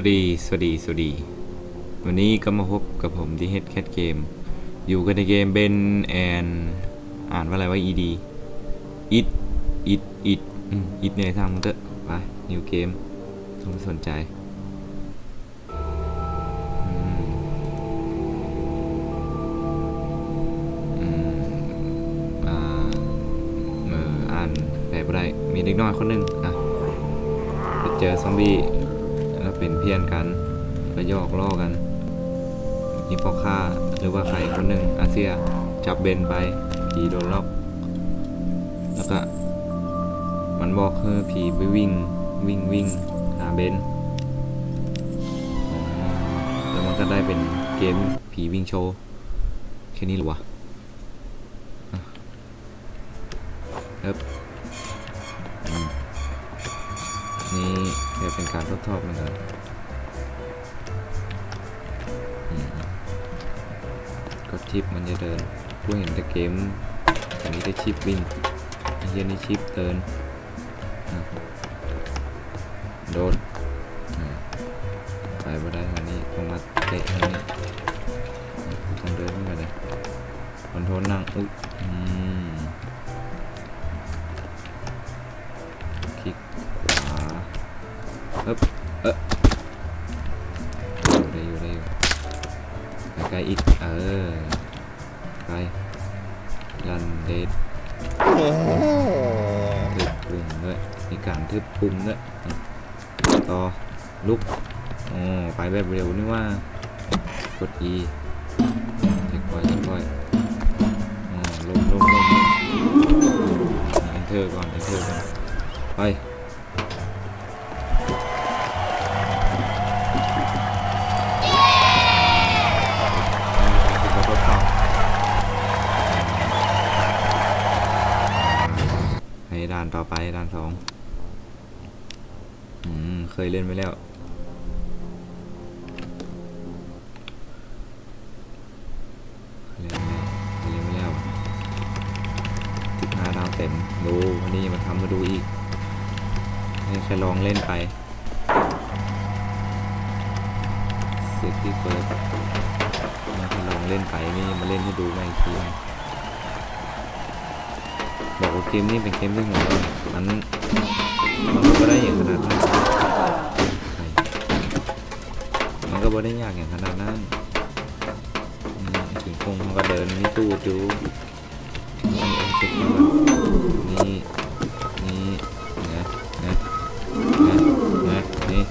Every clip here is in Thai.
วัสดี สวัสดี สวัสดี วันนี้ก็มาพบกับผมที่ Head Cat Game อยู่กันในเกมเบนแอนอ่านว่าอะไรว่า ed it it it อืม it ในทางมันเถอะไป new game ต้องไม่สนใจอืมอืมอ่าเอออ่านแปลบ่ได้มีเด็กน้อยคนหนึ่งอะไปเจอซอมบี้ แล้วเป็นเพี้ยนกันก็ยอกล้อกันมีพ่อค้าหรือว่าใครคนหนึ่งอาเซียจับเบนไปผีโดนล็อก แล้วก็ มันบอกเฮ้อผีไปวิ่งวิ่งวิ่งหาเบนแล้วมันก็ได้เป็นเกมผีวิ่งโชว์แค่นี้หรอวะอะเอ๊บ เดี๋ยวเป็นการทดสอบนะครับกดชิปมันจะเดินกูเห็นแต่เกมอันนี้ได้ชิปวิ่งอ้เหี้ยนี่ชิปเดินโดนไปบ่ได้ทางนี้ต้องมาเตะทางนี้ต้องเดินขึ้นไปเลยคอนโทรลนั่งอุ๊ยอืม ไกลอีก เออไกลลันเดดทึบปุ่มด้วยมีการทึบปุ่มด้วยต่อ ลุกอ๋อไปแบบเร็วนี่ว่า กด E เช็คคอยเช็คคอยอ๋อลงลงลงลง enter ก่อน enter ก่อน ไป ต่อไปด่านสองอืม เคยเล่นไปแล้ว เคยเล่นไปแล้วเคยเล่นไปแล้วสิบห้าดาวเต็ม ดูวันนี้มาทำมาดูอีกให้แค่ลองเล่นไปเสร็จที่เฟิร์สมาลองเล่นไปนี่มาเล่นให้ดูใหม่อีกที บอกว่าเกมนี้เป็นเกมที่หัวเราะมันมันก็ได้อย่างขนาดนั้นมันก็บ่ได้ยากอย่างขนาดนั้นถึงคงมันก็เดินมีตู้ดูนี่เอ็นเช็คมาก่อนนี่นี่นะนะนะนะนี่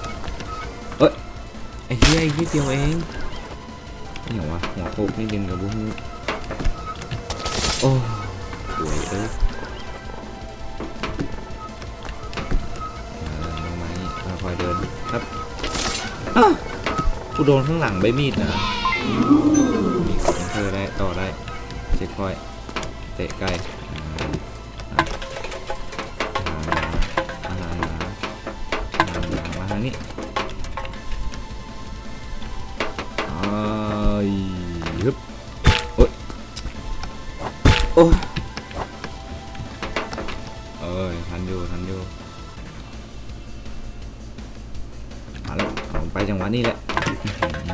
เอ้ยไอ้เหี้ยไอ้นิดเดียวเองนี่เหรอวะหัวโคกนี่ดึงกับบุ้งโอ้สวยเอ้ย เดินครับอ้าวกูโดนข้างหลังใบมีดนะนี่กดเอนเตอได้ต่อได้เช็คพอยเตะไกลอ่าอะมาทางนี้ไอ้ฮึบโอ้ยโอ้ยเอ้ยทันอยู่ทันอยู่ ไปจังหวะนี้แหละ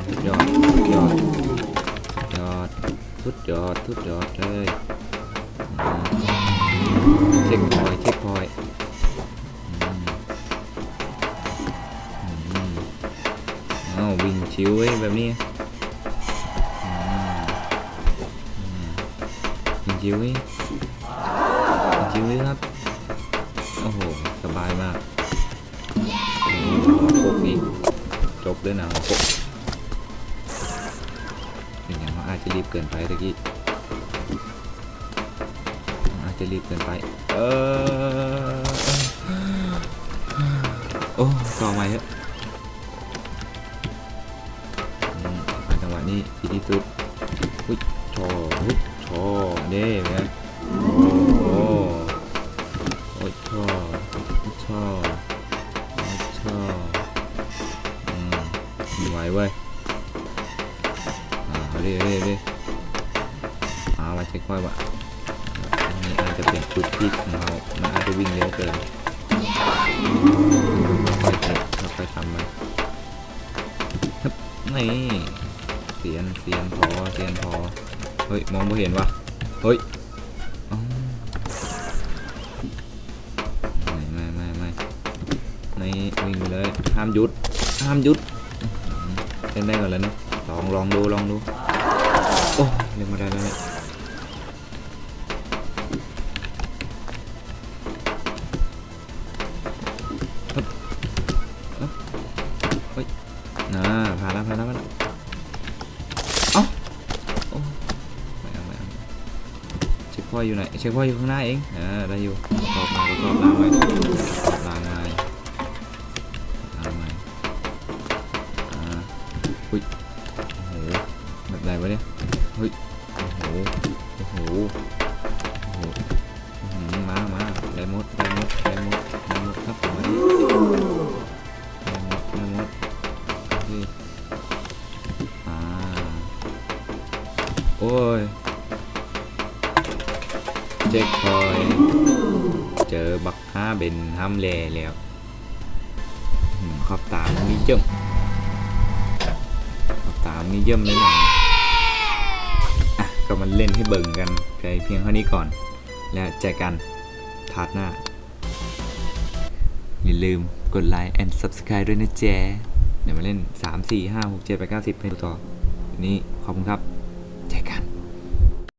สุดยอดสุดยอดสุดยอดสุดยอดสุดยอดเลยเช็คพอยเช็คพอยต์อืมอืมอ้าววิ่งชิวเว้แบบนี้จริงๆเว้ยจริงๆเลยครับ จบเลยนะหัวโปกเป็นอย่างว่าอาจจะรีบเกินไปตะกี้อาจจะรีบเกินไป เออโอ้ต่อใหม่เถอะจังหวะนี้ดีที่สุดอุ้ยชออุ้ยชอเด้ไหม ไม่ไหวเว้ยเอาดิเอาดิเอาดิเอามาเช็คค่อยว่ะนนี้อาจจะเป็นจุดพีคของเรามันอาจจะวิ่งเร็วเกินค่อยๆเตะค่อยทำมันนี่เสียนเสียนพอเสียนพอ เฮ้ย มองไม่เห็นว่ะ เฮ้ยไม่ไม่ไม่ไม่ไม่วิ่งเลย ห้ามหยุด ห้ามหยุด ล่นได้ก่อนแล้วเนาะลองลองดูลองดูโอ้เล่นมาได้แล้วเนี่ยเฮ้ยน่าผ่านแล้วผ่านแล้วผ่านแล้วเอ้าโอ้ไม่เอาไม่เอาเช็คพออยู่ไหนเช็คพออยู่ข้างหน้าเองอ่าได้อยู่ประกอบมาประกอบล้างไว้ป อุ้ยโอ้โหแบบไหนวะเนี่ยเฮ้ยโอ้โหโอ้โหโอ้โหอื้อหือมามาได้มดได้มดได้มดได้มดครับผมได้มดได้มดโอเคอ่าโอ้ยเจ็คพอยต์เจอบักห้าเบนห้ามแลแล้วอืมขอบตามนมีเจิม สามมีเยิ่มเลยหน่อยอะก็มันเล่นให้เบิ่งกันไปเพียงเท่านี้ก่อน แล้วเจอกันพาร์ทหน้า อย่าลืมกดไลค์ and subscribe ด้วยนะแจ๊เดี๋ยวมาเล่น 3 4 5 6 7 8 9 10 ให้ดูต่อ วันนี้ขอบคุณครับ